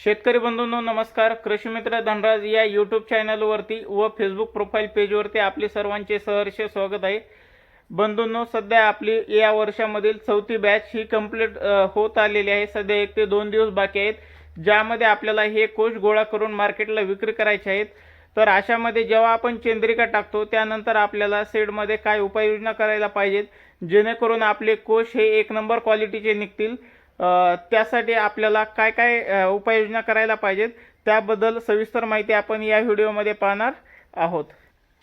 शेतकरी बंधूंनो नमस्कार. कृषी मित्र धनराज या यूट्यूब चॅनलवरती व फेसबुक प्रोफाईल पेजवरती आपले सर्वांचे सहर्ष स्वागत आहे. बंधूंनो सध्या आपली या वर्षामधील चौथी बॅच ही कंप्लीट होत आलेली आहे. सध्या एक ते दोन दिवस बाकी आहेत ज्यामध्ये आपल्याला हे कोष गोळा करून मार्केटला विक्री करायचे आहेत. तर अशामध्ये जेव्हा आपण चंद्रिका टाकतो त्यानंतर आपल्याला सेडमध्ये काय उपाययोजना करायला पाहिजेत जेणेकरून आपले कोष हे एक नंबर क्वालिटीचे निघतील. त्यासाठी आपल्याला काय काय उपाययोजना करायला पाहिजेत त्याबद्दल सविस्तर माहिती आपण या व्हिडिओमध्ये पाहणार आहोत.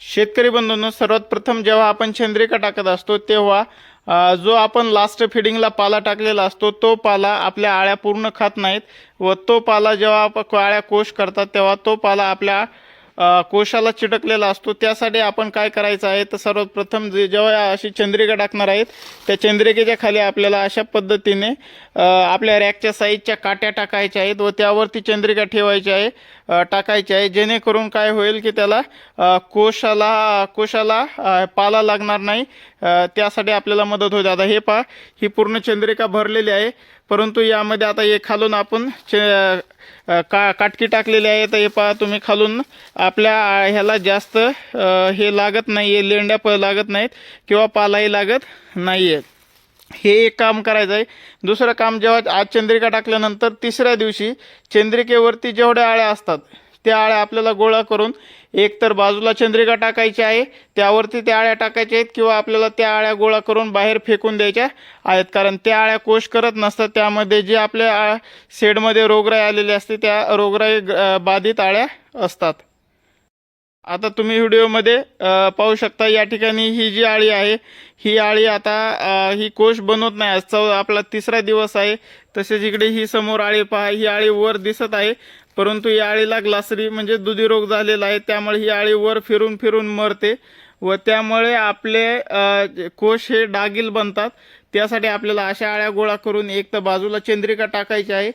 शेतकरी बंधूंनो सर्वात प्रथम जेव्हा आपण चंद्रिका टाकत असतो तेव्हा जो आपण लास्ट फिडिंगला पाला टाकलेला असतो तो पाला आपल्या आळ्या पूर्ण खात नाहीत व तो पाला जेव्हा आपण आळ्या कोश करतात तेव्हा तो पाला आपल्या कोशाला चिटकलेला असतो. त्यासाठी आपण काय करायचं आहे? तर सर्वात प्रथम जे जेव्हा अशी चंद्रिका टाकणार आहेत त्या चंद्रिकेच्या खाली आपल्याला अशा पद्धतीने आपल्या रॅकच्या साईजच्या काट्या टाकायच्या आहेत व त्यावरती चंद्रिका ठेवायची आहे टाकायची आहे. जेणेकरून काय होईल की त्याला कोशाला कोशाला पाला लागणार नाही. त्यासाठी आपल्याला मदत होते आता हे पहा ही पूर्ण चंद्रिका भरलेली आहे. परंतु यामध्ये आता हे खालून आपण का काटकी टाकलेली आहे तर हे पहा तुम्ही खालून आपल्या ह्याला जास्त हे लागत नाही आहे लेंड्या प लागत नाहीत किंवा पालाही लागत नाही आहेत हे एक काम करायचं आहे. दुसरं काम जेव्हा आज चंद्रिका टाकल्यानंतर तिसऱ्या दिवशी चंद्रिकेवरती जेवढ्या आळ्या असतात त्या आळ्या आपल्याला गोळा करून एक तर बाजूला चंद्रिका टाकायची आहे त्यावरती त्या आळ्या टाकायच्या आहेत किंवा आपल्याला त्या आळ्या गोळा करून बाहेर फेकून द्यायच्या आहेत. कारण त्या आळ्या कोश करत नसतात त्यामध्ये जे आपल्या शेडमध्ये रोगराई आलेली असते त्या रोगराई बाधित आळ्या असतात. आता तुम्ही व्हिडिओमध्ये पाहू शकता या ठिकाणी ही जी आळी आहे ही आळी आता ही कोश बनवत नाही. आज चौ आपला तिसरा दिवस आहे. तसेच इकडे ही समोर आळी पहा ही आळी वर दिसत आहे. परंतु या आळीला ग्लासरी म्हणजे दुधी रोग झालेला आहे. त्यामुळे ही आळी वर फिरून फिरून मरते व त्यामुळे आपले कोश हे डागील बनतात. त्यासाठी आपल्याला अशा आळ्या गोळा करून एक तर बाजूला चंद्रिका टाकायची आहे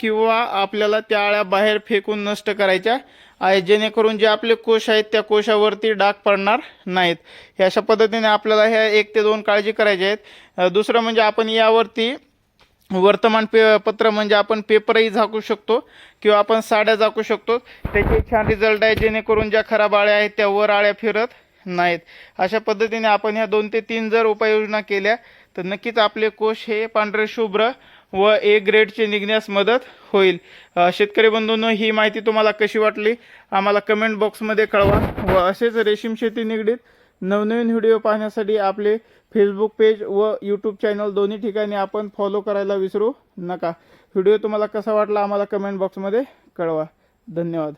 किंवा आपल्याला त्या आळ्या बाहेर फेकून नष्ट करायच्या आहे जेणेकरून जे आपले कोश आहेत त्या कोशावरती डाग पडणार नाहीत. हे अशा पद्धतीने आपल्याला ह्या एक ते दोन काळजी करायच्या आहेत. दुसरं म्हणजे आपण यावरती वर्तमान पे पत्र म्हणजे आपण पेपरही झाकू शकतो किंवा आपण साड्या झाकू शकतो. त्याचे छान रिझल्ट आहे जेणेकरून ज्या खराब आळ्या आहेत त्या वर आळ्या फिरत नाहीत. अशा पद्धतीने आपण ह्या दोन ते तीन जर उपाययोजना केल्या तर नक्कीच आपले कोश हे पांढरे शुभ्र व ए ग्रेडचे निघण्यास मदत होईल. शेतकरी बंधूंनो ही माहिती तुम्हाला कशी वाटली? आम्हाला कमेंट बॉक्समध्ये कळवा व असेच रेशीम शेती निगडीत नवनवीन व्हिडिओ पाहण्यासाठी आपले फेसबुक पेज व यूट्यूब चॅनल दोन्ही ठिकाणी आपण फॉलो करायला विसरू नका. व्हिडिओ तुम्हाला कसा वाटला आम्हाला कमेंट बॉक्समध्ये कळवा. धन्यवाद.